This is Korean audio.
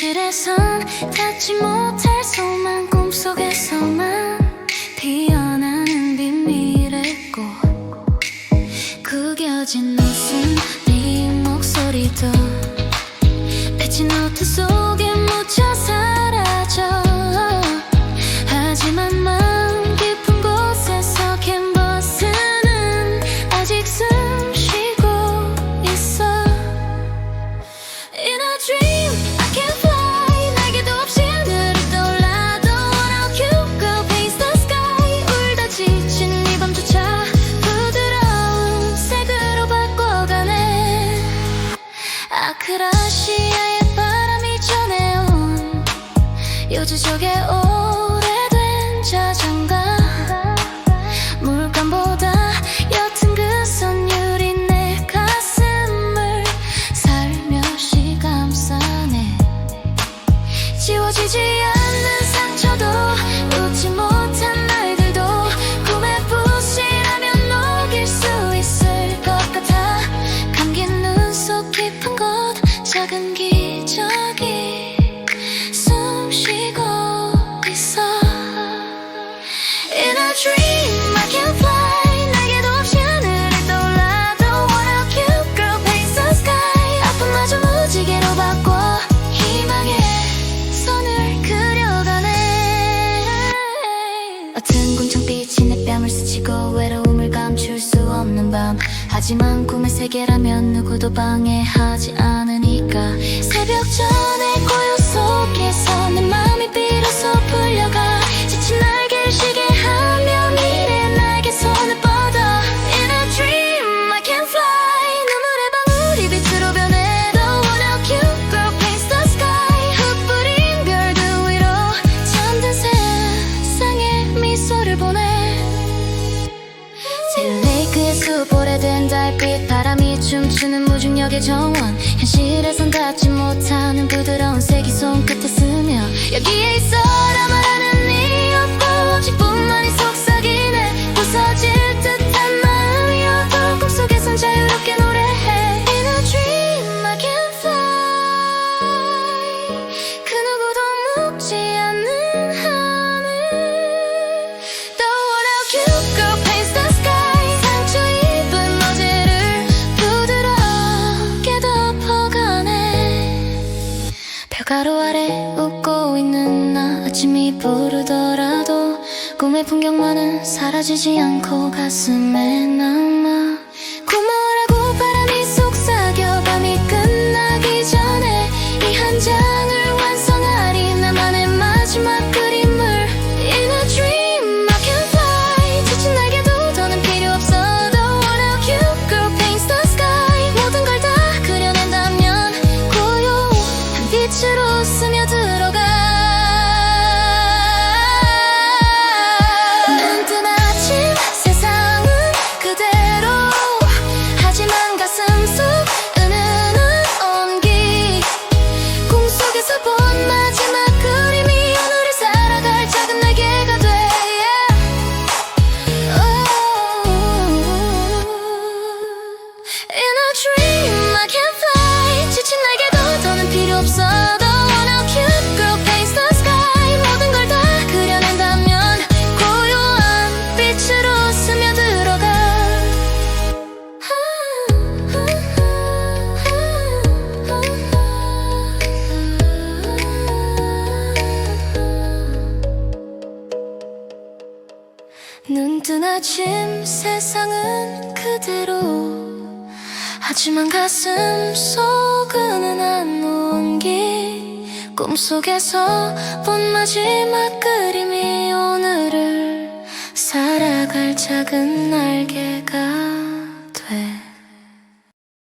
현실에선 닿지 못할 소망 꿈속에서만 아크라시아의 바람이 전해온 요주족의 오래된 자장가. 물감보다 옅은 그 선율이 내 가슴을 살며시 감싸네. 지워지지 않는 상처도 웃지 못 하지만 꿈의 세계라면 누구도 방해하지 않으니까 새벽 전에 고요 달빛 바람이 춤추는 무중력의 정원. 현실에선 닿지 못하는 부드러운 색이 손끝에 스며 여기에 있어라 말하 부르더라도 꿈의 풍경만은 사라지지 않고 가슴에 남아 고마워라고 바람이 속삭여 밤이 끝나기 전에 이 한 장을 완성하리 나만의 마지막 그림을 In a dream I can fly 지친 날개도 더는 필요 없어 Don't wanna cute girl paints the sky 모든 걸 다 그려낸다면 고요한 빛으로 스며들어가 아침 세상은 그대로. 하지만 가슴 속은 은한 온기. 꿈속에서 본 마지막 그림이 오늘을. 살아갈 작은 날개가